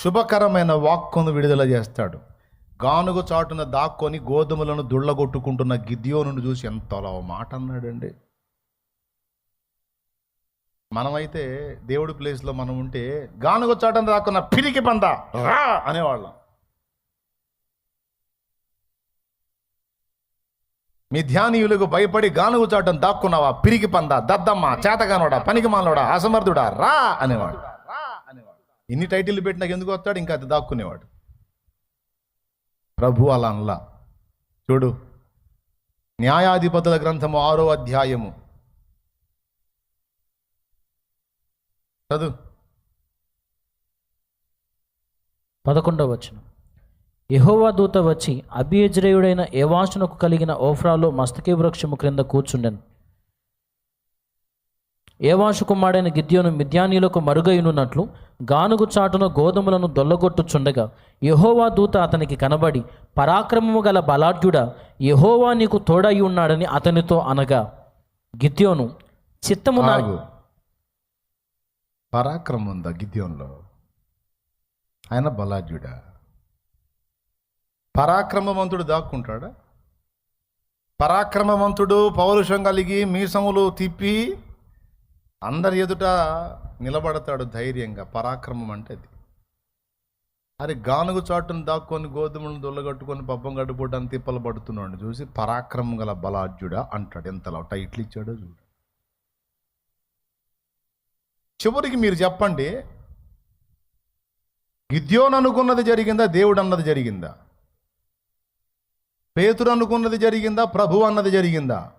శుభకరమైన వాక్కును విడుదల చేస్తాడు. గానుగ చాటున దాక్కొని గోధుమలను దుళ్ళగొట్టుకుంటున్న గిద్యోనుని చూసి ఎంతలో మాట అన్నాడండి. మనమైతే దేవుడి ప్లేస్లో మనం ఉంటే గానుగ చాటున దాక్కున్న పిరికి పంద రా అనేవాళ్ళం. మీ ధ్యానీయులకు భయపడి గానుగు చాటం దాక్కున్నావా? పిరికి పంద దద్దమ్మ చేతగానోడా పనికి మాలోడా అసమర్థుడా రా అనేవాడు ఇన్ని టైటిల్ పెట్టినాక ఎందుకు వస్తాడు? ఇంకా అది దాక్కునేవాడు. ప్రభు అలా అనలా. చూడు న్యాయాధిపతుల గ్రంథము ఆరో అధ్యాయము. చదువు. పదకొండవ వచనం. యహోవా దూత వచ్చి అభియజ్రేయుడైన ఏవాసునకు కలిగిన ఓఫ్రాలో మస్తకి వృక్షము క్రింద కూర్చుండెను. ఏవాసు కుమారుడైన గిద్యోను మిద్యానీలకు మరుగైనున్నట్లు గానుగు చాటున గోధుమలను దొల్లగొట్టుచుండగా యహోవా దూత అతనికి కనబడి పరాక్రమము గల బలాఢ్యుడా యహోవా నీకు తోడై ఉన్నాడని అతనితో అనగా గిద్యోను చిత్తము నాగు పరాక్రమం ఉందా గిద్యోన్లో? ఆయన బలాఢ్యుడా. పరాక్రమవంతుడు దాక్కుంటాడా? పరాక్రమవంతుడు పౌరుషం కలిగి మీసములు తిప్పి అందరి ఎదుట నిలబడతాడు ధైర్యంగా. పరాక్రమం అంటే అది. అరే గానుగు చాటును దాక్కొని గోధుమలను దొల్లగట్టుకొని పబ్బం గడిపోవడానికి తిప్పలు పడుతున్నాడు చూసి పరాక్రమం గల బలాఢ్యుడా అంటాడు. ఎంతలో టైట్లు ఇచ్చాడో చూడు. చివరికి మీరు చెప్పండి గిద్యోన్ అనుకున్నది జరిగిందా దేవుడు అన్నది జరిగిందా? పేతురు అనుకున్నది జరిగిందా ప్రభు అన్నది జరిగిందా?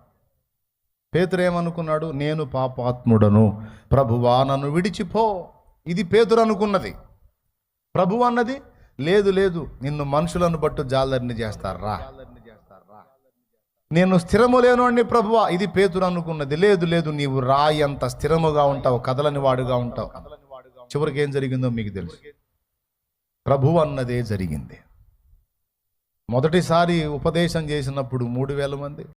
పేతురు ఏమనుకున్నాడు? నేను పాపాత్ముడను. ప్రభువా నన్ను విడిచిపో. ఇది పేతురు అనుకున్నది. ప్రభు అన్నది లేదు లేదు నిన్ను మనుషులను బట్టు జాలరిని చేస్తారా? నేను స్థిరము లేను అండి ప్రభువా. ఇది పేతురు అనుకున్నది. లేదు లేదు నీవు రాయి అంత స్థిరముగా ఉంటావు కదలని వాడుగా ఉంటావు. చివరికి ఏం జరిగిందో మీకు తెలుసు. ప్రభు అన్నదే జరిగింది. మొదటిసారి ఉపదేశం చేసినప్పుడు మూడు వేల మంది